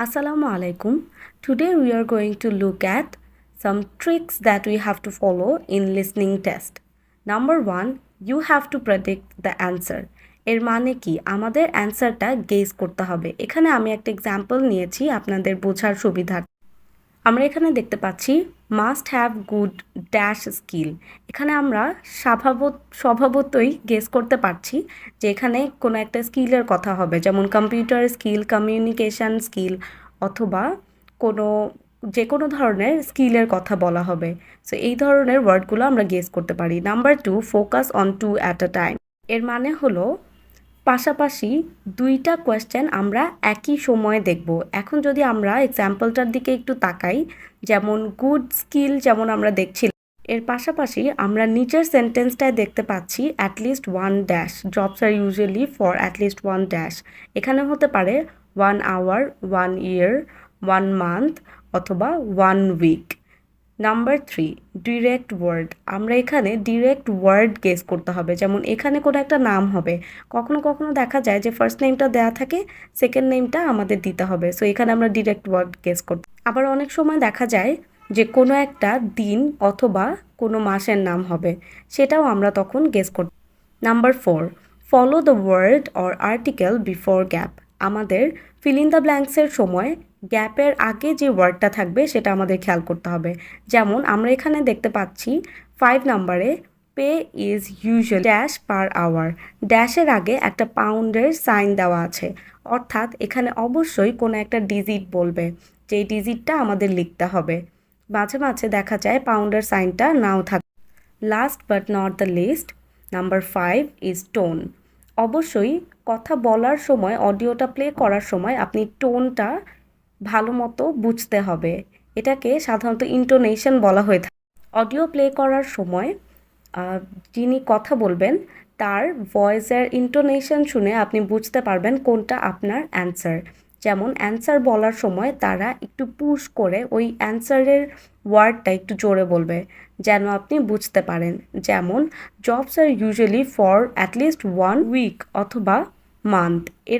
Assalamu alaikum. Today we are going to look at some tricks that we have to follow in listening test. Number 1, you have to predict the answer. এর মানে কি আমাদের অ্যান্সারটা guess করতে হবে এখানে আমি একটা এক্সাম্পল নিয়েছি আপনাদের বোঝার সুবিধা আমরা এখানে দেখতে পাচ্ছি must have good dash skill এখানে আমরা স্বভাবত, স্বভাবতই গেস করতে পারছি যে এখানে কোনো একটা স্কিলের কথা হবে। যেমন কম্পিউটার স্কিল কমিউনিকেশান স্কিল অথবা কোনো, যে কোনো ধরনের স্কিলের কথা বলা হবে। সো এই ধরনের ওয়ার্ডগুলো আমরা গেস করতে পারি। Number two focus on two at a time এর মানে হলো পাশাপাশি দুইটা কোয়েশ্চেন আমরা একই সময়ে দেখব। এখন যদি আমরা এক্সাম্পলটার দিকে একটু তাকাই, যেমন গুড স্কিল যেমন আমরা দেখছিলাম এর পাশাপাশি আমরা নিচের সেন্টেন্সটায় দেখতে পাচ্ছি at least one dash jobs are usually for at least one dash এখানে হতে পারে one hour one year one month অথবা one week number three direct word আমরা এখানে ডিরেক্ট ওয়ার্ড গেস করতে হবে। যেমন এখানে কোনো একটা নাম হবে। কখনো কখনো দেখা যায় যে ফার্স্ট নেমটা দেওয়া থাকে সেকেন্ড নেমটা আমাদের দিতে হবে। সো এখানে আমরা ডিরেক্ট ওয়ার্ড গেস করতে আবার অনেক সময় দেখা যায় যে কোনো একটা দিন অথবা কোনো মাসের নাম হবে। সেটাও আমরা তখন গেস করতে number four follow the word or article before gap আমাদের ফিল দ্য ব্ল্যাঙ্কসের সময় গ্যাপের আগে যে ওয়ার্ডটা থাকবে সেটা আমাদের খেয়াল করতে হবে। যেমন আমরা এখানে দেখতে পাচ্ছি ফাইভ নাম্বারে pay is usual dash per hour ড্যাশের আগে একটা পাউন্ডের সাইন দেওয়া আছে। অর্থাৎ এখানে অবশ্যই কোনো একটা ডিজিট বলবে, যেই ডিজিটটা আমাদের লিখতে হবে। মাঝে মাঝে দেখা যায় পাউন্ডের সাইনটা নাও থাকে last but not the least number five is tone অবশ্যই কথা বলার সময়, অডিওটা প্লে করার সময় আপনি টোনটা ভালো মতো বুঝতে হবে। এটাকে সাধারণত ইন্টোনেশন বলা হয়ে থাকে। অডিও প্লে করার সময় যিনি কথা বলবেন, তার ভয়েসের ইন্টোনেশন শুনে আপনি বুঝতে পারবেন কোনটা আপনার অ্যান্সার যেমন অ্যান্সার বলার সময় তারা একটু পুশ করে ওই অ্যান্সারের ওয়ার্ডটা একটু জোরে বলবে, যেন আপনি বুঝতে পারেন। যেমন jobs are usually for at least one week অথবা মান্থ এর